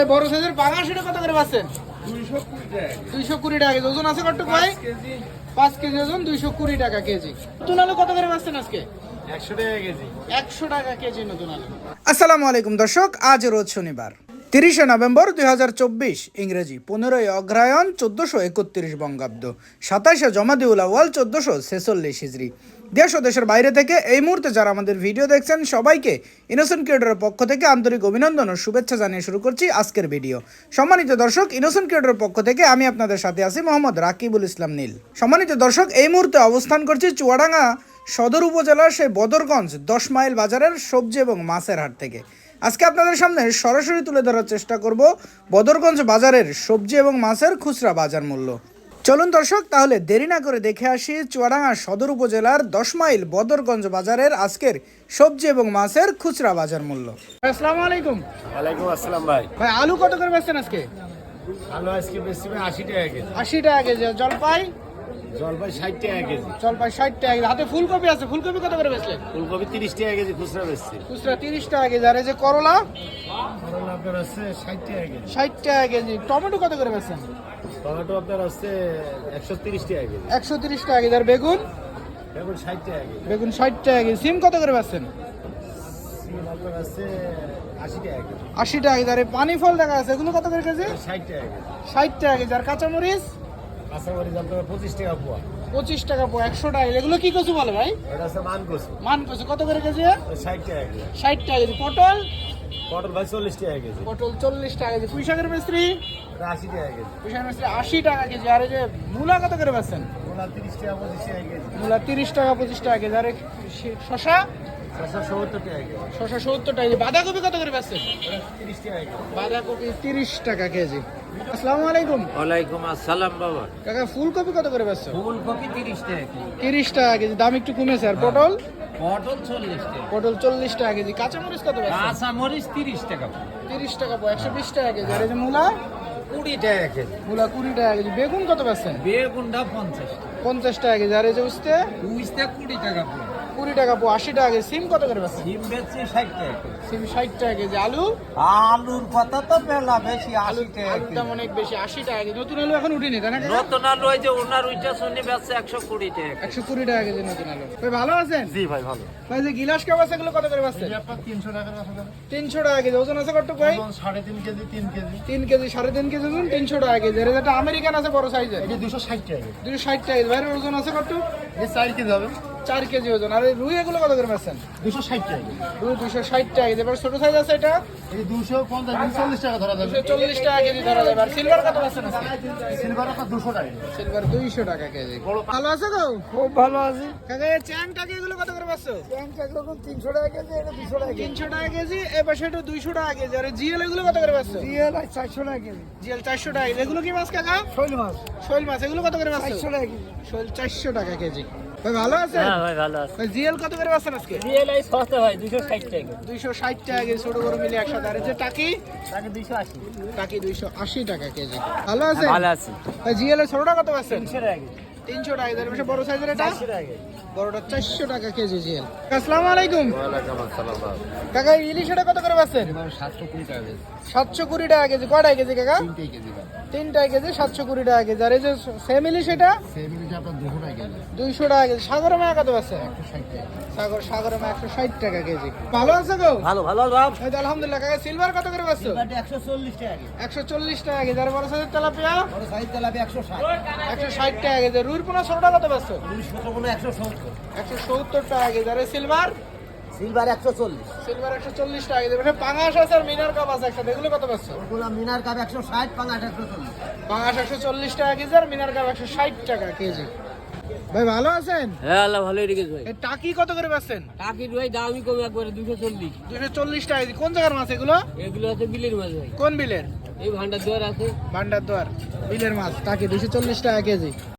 এই বড় সাইজের বাঙা সেটা কত করে পাচ্ছেন? দুইশো কুড়ি টাকা। কেজি ওজন আছে কত ভাই? পাঁচ কেজি ওজন দুইশো কুড়ি টাকা কেজি। নতুন আলু কত করে পাচ্ছেন আজকে? একশো টাকা কেজি। একশো টাকা কেজি নতুন আলু। আসসালামু আলাইকুম দর্শক আজ রোজ শনিবার। তিরিশে নভেম্বর দুই হাজার চব্বিশ, ইংরেজি পনেরোই অগ্রায়ণ চোদ্দশো একত্রিশ বঙ্গাব্দ, সাতাশে জমাদিউল আওয়াল চোদ্দশো ছেচল্লিশ হিজড়ি দেশ ও দেশের বাইরে থেকে এই মুহূর্তে যারা আমাদের ভিডিও দেখছেন, সবাইকে ইনোসেন্ট ক্রিয়েটরের পক্ষ থেকে আন্তরিক অভিনন্দন ও শুভেচ্ছা জানিয়ে শুরু করছি আজকের ভিডিও। সম্মানিত দর্শক, ইনোসেন্ট ক্রিয়েটরের পক্ষ থেকে আমি আপনাদের সাথে আছি মোহাম্মদ রাকিবুল ইসলাম নীল। সম্মানিত দর্শক, এই মুহূর্তে অবস্থান করছি চুয়াডাঙ্গা সদর উপজেলার সেই বদরগঞ্জ দশ মাইল বাজারের সবজি এবং মাছের হাট থেকে। আজকে আপনাদের সামনে সরাসরি তুলে ধরার চেষ্টা করব বদরগঞ্জ বাজারের সবজি এবং মাছের খুচরা বাজার মূল্য। চলুন দর্শক তাহলে দেরি না করে দেখে আসি চুয়াডাঙ্গা সদর উপজেলার দশ মাইল বদরগঞ্জ বাজারের আজকের সবজি এবং মাছের খুচরা বাজার মূল্য। আসসালামু আলাইকুম। ওয়ালাইকুম আসসালাম ভাই। ভাই আলু কত করে বেচছেন আজকে? আলু আজকে বেশি আশি টাকা কেজি। আশি টাকা কেজি। জলপাই? জলপাই ষাট টাকা কেজি জলপাই ষাট টাকা কেজি হাতে ফুলকপি আছে ফুলকপি কত করে বেচলেন ফুলকপি তিরিশ টাকা কেজি খুচরা বেচছি খুচরা তিরিশ টাকা কেজি আর এই যে করলা করলা আপনার হচ্ছে ষাট টাকা কেজি ষাট টাকা কেজি টমেটো কত করে বেচছেন টমেটো আপনার হচ্ছে একশো তিরিশ টাকা কেজি একশো তিরিশ টাকা কেজি আর বেগুন এখন ষাট টাকা কেজি বেগুন ষাট টাকা কেজি সিম কত করে বেচছেন সিম আপনার হচ্ছে আশি টাকা কেজি আশি টাকা কেজি আর পানি ফল দেখা আছে এগুলো কত করে কেজি ষাট টাকা কেজি ষাট টাকা কেজি আর কাঁচামরিচ কাঁচামরিচ আপনার পঁচিশ টাকা পোয়া। পঁচিশ টাকা পো একশো টাকা এগুলো কি কচু বলে ভাই? এটা হচ্ছে মান কচু। মান কচু। কত করে কেজি? ষাট টাকা কেজি। ষাট টাকা কেজি। পটল? পটল ভাই চল্লিশ টাকা কেজি। পটল চল্লিশ টাকা কেজি। পুঁইশাকের মিস্ত্রি? এটা আশি টাকা কেজি। পুঁইশাকের মিস্ত্রি আশি টাকা কেজি। আর এই যে মূলা কত করে বেচছেন? ওলা তিরিশ টাকা পঁচিশ টাকা কেজি। মূলা তিরিশ টাকা পঁচিশ টাকা কেজি। আর শশা? ছশো সত্তর টাকা বাঁধাকপি কত করে কেজি। বাঁধাকপি তিরিশ টাকা কেজি। আসসালামু আলাইকুম। ওয়ালাইকুম আসসালাম বাবা। কাকা ফুলকপি কত করে ফুলকপি তিরিশ টাকা তিরিশ টাকা কেজি। দাম একটু কমেছে। আর পটল? পটল চল্লিশ টাকা। পটল চল্লিশ টাকা কেজি। কাঁচামরিচ কত তিরিশ টাকা। তিরিশ টাকা পো একশো বিশ টাকা কেজি। আর এই যে মূলা? কুড়ি টাকা কেজি। মূলা কুড়ি টাকা কেজি। বেগুন কত বেগুনটা পঞ্চাশ টাকা। পঞ্চাশ টাকা কেজি। আর এই যে উস্তে? উইসটা কুড়ি টাকা কুড়ি টাকা পো আশি টাকা কেজি সিম কত করে সিম বেচছি ষাট টাকা সিম ষাট টাকা কেজি। আলু? আলুর কথা তো বেলা বেশি টাকা অনেক বেশি আশি টাকা কেজি। নতুন আলু এখন উঠিনি তাই না নতুন আলু ওই যে ওনার শুনি বেচছে একশো কুড়ি টাকা একশো কুড়ি টাকা কেজি নতুন আলু। ভাই ভালো আছেন? জি ভাই ভালো। ভাই যে গিলাস কাপ আছে এগুলো কত করে আপনার তিনশো টাকা তিনশো টাকা কেজি। ওজন আছে কত ভাই? সাড়ে তিন কেজি তিন কেজি। তিন কেজি সাড়ে তিন কেজি ওজন তিনশো টাকা কেজি। এটা আমেরিকান আছে বড় সাইজের দুশো ষাট টাকা দুশো ষাট টাকা বাইরের ওজন আছে কত চার কেজি হবে। চার কেজি ওজন। আর এই রুই এগুলো কত করে বেচছেন? দুশো ষাট টাকা। রুই দুশো ষাট টাকা কেজি। এবার ছোট সাইজ আছে এটা? এই দুশো পঞ্চাশ চল্লিশ টাকা ধরা যাবে। চল্লিশ টাকা কেজি ধরা যাবে। আর সিলভার কত আজকে? সিলভার আপনার দুশো টাকা। সিলভার দুইশো টাকা কেজি। ভালো আছে গো? খুব ভালো আছে। কাকা এগুলো কত করে বেচছো? একরকম তিনশো টাকা কেজি এটা দুশো টাকা তিনশো টাকা কেজি এবার সেটা দুইশো টাকা কেজি। আর জিএল এগুলো কত করে রিয়েল আর চারশো টাকা কেজি। জিএল চারশো টাকা এগুলো কি মাছ কাকা? শৈল মাছ। শৈল মাছ এগুলো কত করে বেচছো? চারশো টাকা কেজি। শৈল চারশো টাকা কেজি। ভাই ভালো আছে হ্যাঁ ভাই ভালো আছে। ভাই জিএল কত করে বেচছেন আজকে? রিয়েল এই সস্তা ভাই টাকা টাকা কেজি ছোট বড় মিলে একসাথে। আর যে টাকি? টাকি দুইশো আশি। টাকা কেজি। ভালো আছে ভালো আছে। ভাই জিএল এর ছোটটা কত পাচ্ছেন টাকা তিনশো টাকা এর বেশি বড় সাইজের এটা বড়টা চারশো টাকা কেজি আসসালামু আলাইকুম কাকা ইলিশ এটা কত করে বেচছেন সাতশো কুড়ি টাকা কেজি সাতশো কুড়ি টাকা কেজি কেজি কাকা কেজি তিনটায় কেজি সাতশো কুড়ি টাকা কেজি আর এই যে সেম ইলিশ এটা দুশো টাকা কেজি দুইশো টাকা কেজি সাগরে মায়া কত আছে একশো সাগর সাগরে মায়া একশো ষাট টাকা কেজি ভালো আছে গো ভালো ভালো আলহামদুলিল্লাহ কাকা সিলভার কত করে পাচ্ছ একশো চল্লিশ টাকা একশো চল্লিশ টাকা কেজি আর বড় সাইজের তেলাপিয়া বড় সাইজ তেলাপি একশো ষাট একশো ষাট টাকা কেজি রুইর পোনা কত পাচ্ছ দুইশো কোনো একশো সত্তর। একশো সত্তর টাকা কেজি। আর সিলভার? সিলভার একশো চল্লিশ। সিলভার একশো চল্লিশ টাকা কেজি। মানে পাঙাশ আছে আর মিনার কাপ আছে একসাথে। এগুলো কত পাচ্ছ ওগুলো মিনার কাপ একশো ষাট পাঁচ একশো চল্লিশ। পাঙাশ একশো চল্লিশ টাকা কেজি আর মিনার কাপ একশো ষাট টাকা কেজি। ভাই ভালো আছেন? হ্যাঁ আল্লাহ ভালোই রেখেছে ভাই। টাকি কত করে পাচ্ছেন টাকির ভাই দামই কম একবারে দুশো চল্লিশ। দুশো চল্লিশ টাকা কেজি। কোন জায়গার মাছ এগুলো? এগুলো আছে বিলের মাছ ভাই। কোন বিলের? এই ভান্ডার দুয়ার আছে। ভান্ডার দুয়ার বিলের মাছ। টাকি দুশো চল্লিশ টাকা কেজি।